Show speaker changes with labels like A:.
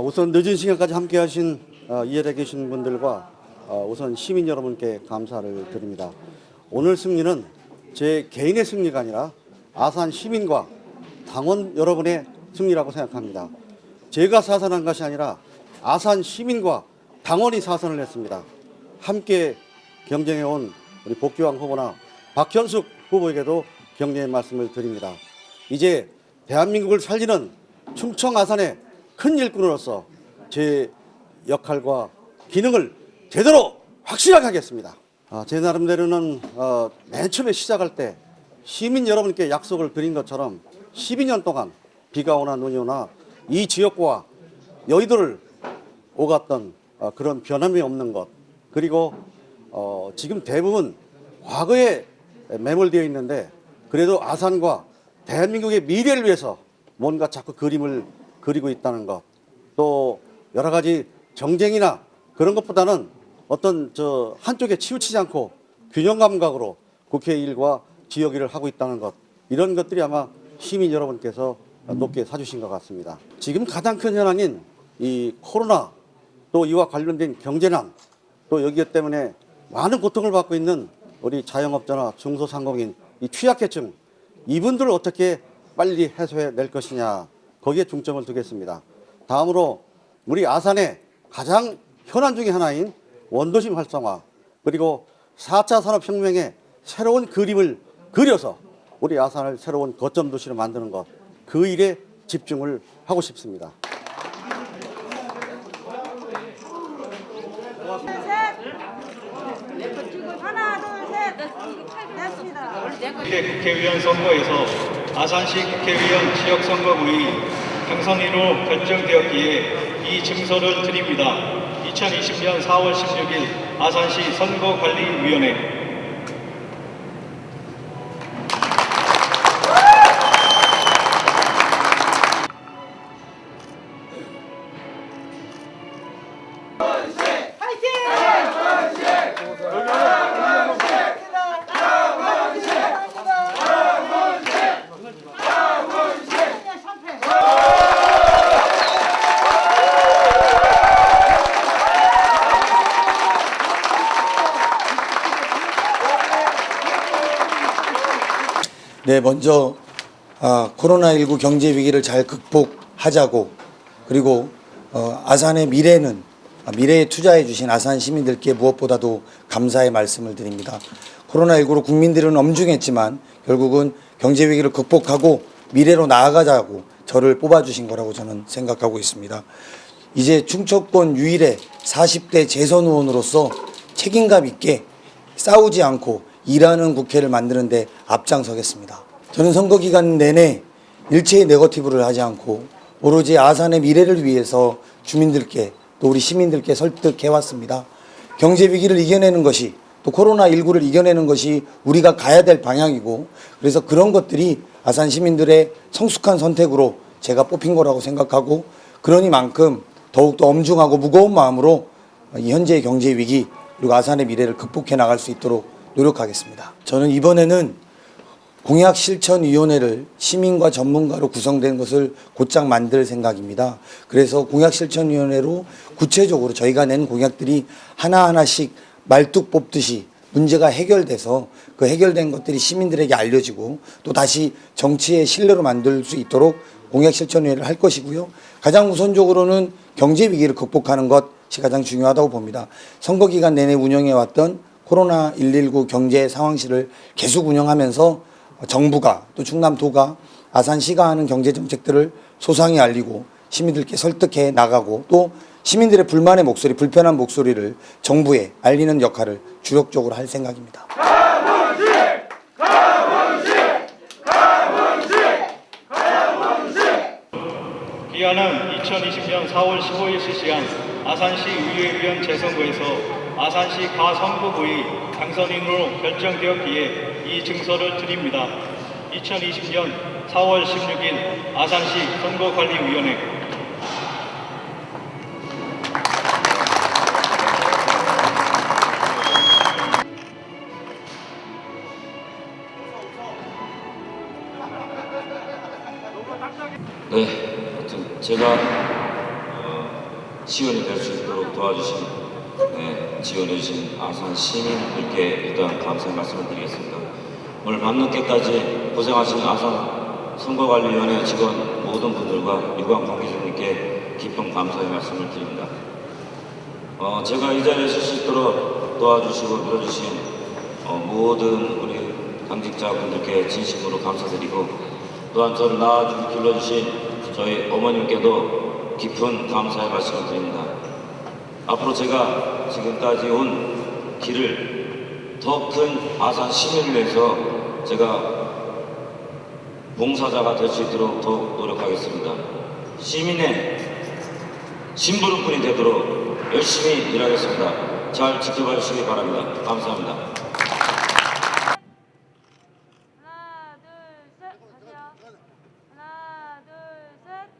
A: 우선 늦은 시간까지 함께 하신 어, 이 자리에 계신 분들과 어, 우선 시민 여러분께 감사를 드립니다. 오늘 승리는 제 개인의 승리가 아니라 아산 시민과 당원 여러분의 승리라고 생각합니다. 제가 사선한 것이 아니라 아산 시민과 당원이 사선을 했습니다. 함께 경쟁해온 우리 복귀왕 후보나 박현숙 후보에게도 격려의 말씀을 드립니다. 이제 대한민국을 살리는 충청 아산의 큰 일꾼으로서 제 역할과 기능을 제대로 확실하게 하겠습니다. 아, 제 나름대로는 어, 맨 처음에 시작할 때 시민 여러분께 약속을 드린 것처럼 12년 동안 비가 오나 눈이 오나 이 지역과 여의도를 오갔던 어, 그런 변함이 없는 것 그리고 어, 지금 대부분 과거에 매몰되어 있는데 그래도 아산과 대한민국의 미래를 위해서 뭔가 자꾸 그림을 그리고 있다는 것. 또 여러 가지 정쟁이나 그런 것보다는 어떤 저 한쪽에 치우치지 않고 균형 감각으로 국회 일과 지역 일을 하고 있다는 것. 이런 것들이 아마 시민 여러분께서 높게 사주신 것 같습니다. 지금 가장 큰 현안인 이 코로나 또 이와 관련된 경제난 또 여기 때문에 많은 고통을 받고 있는 우리 자영업자나 중소상공인 이 취약계층 이분들을 어떻게 빨리 해소해 낼 것이냐 거기에 중점을 두겠습니다. 다음으로 우리 아산의 가장 현안 중의 하나인 원도심 활성화 그리고 4차 산업혁명의 새로운 그림을 그려서 우리 아산을 새로운 거점 도시로 만드는 것 그 일에 집중을 하고 싶습니다.
B: 이렇게 국회의원 선거에서 아산시 국회의원 지역선거구의 당선인으로 결정되었기에 이 증서를 드립니다. 2020년 4월 16일 아산시 선거관리위원회
C: 네, 먼저 아, 코로나19 경제 위기를 잘 극복하자고 그리고 어, 아산의 미래는 아, 미래에 투자해 주신 아산 시민들께 무엇보다도 감사의 말씀을 드립니다. 코로나19로 국민들은 엄중했지만 결국은 경제 위기를 극복하고 미래로 나아가자고 저를 뽑아주신 거라고 저는 생각하고 있습니다. 이제 충청권 유일의 40대 재선 의원으로서 책임감 있게 싸우지 않고 일하는 국회를 만드는데 앞장서겠습니다. 저는 선거 기간 내내 일체의 네거티브를 하지 않고 오로지 아산의 미래를 위해서 주민들께 또 우리 시민들께 설득해 왔습니다. 경제 위기를 이겨내는 것이 또 코로나19를 이겨내는 것이 우리가 가야 될 방향이고 그래서 그런 것들이 아산 시민들의 성숙한 선택으로 제가 뽑힌 거라고 생각하고 그러니만큼 더욱더 엄중하고 무거운 마음으로 이 현재의 경제 위기 그리고 아산의 미래를 극복해 나갈 수 있도록 노력하겠습니다. 저는 이번에는 공약 실천위원회를 시민과 전문가로 구성된 것을 곧장 만들 생각입니다. 그래서 공약 실천위원회로 구체적으로 저희가 낸 공약들이 하나하나씩 말뚝 뽑듯이 문제가 해결돼서 그 해결된 것들이 시민들에게 알려지고 또 다시 정치의 신뢰로 만들 수 있도록 공약 실천위원회를 할 것이고요. 가장 우선적으로는 경제 위기를 극복하는 것이 가장 중요하다고 봅니다. 선거 기간 내내 운영해 왔던 코로나 119 경제 상황실을 계속 운영하면서 정부가 또 충남도가 아산시가 하는 경제 정책들을 소상히 알리고 시민들께 설득해 나가고 또 시민들의 불만의 목소리, 불편한 목소리를 정부에 알리는 역할을 주력적으로 할 생각입니다.
B: 기한은 2020년 4월 15일 실시한 아산시 의회의원 재선거에서 아산시 가선거구의 당선인으로 결정되었기에 이 증서를 드립니다. 2020년 4월 16일 아산시 선거관리위원회
D: 네, 제가 시원이 될 수 있도록 도와주신 네, 지원해주신 아산 시민들께 일단 감사의 말씀을 드리겠습니다. 오늘 밤늦게까지 고생하신 아산 선거관리위원회 직원 모든 분들과 유관 관계자님께 깊은 감사의 말씀을 드립니다. 어, 제가 이 자리에 설 수 있도록 도와주시고 밀어주신 어, 모든 우리 당직자분들께 진심으로 감사드리고 또한 저를 낳아주고 길러주신 저희 어머님께도 깊은 감사의 말씀을 드립니다. 앞으로 제가 지금까지 온 길을 더 큰 아산 시민을 위해서 제가 봉사자가 될 수 있도록 더욱 노력하겠습니다. 시민의 심부름꾼이 되도록 열심히 일하겠습니다. 잘 지켜봐 주시기 바랍니다. 감사합니다.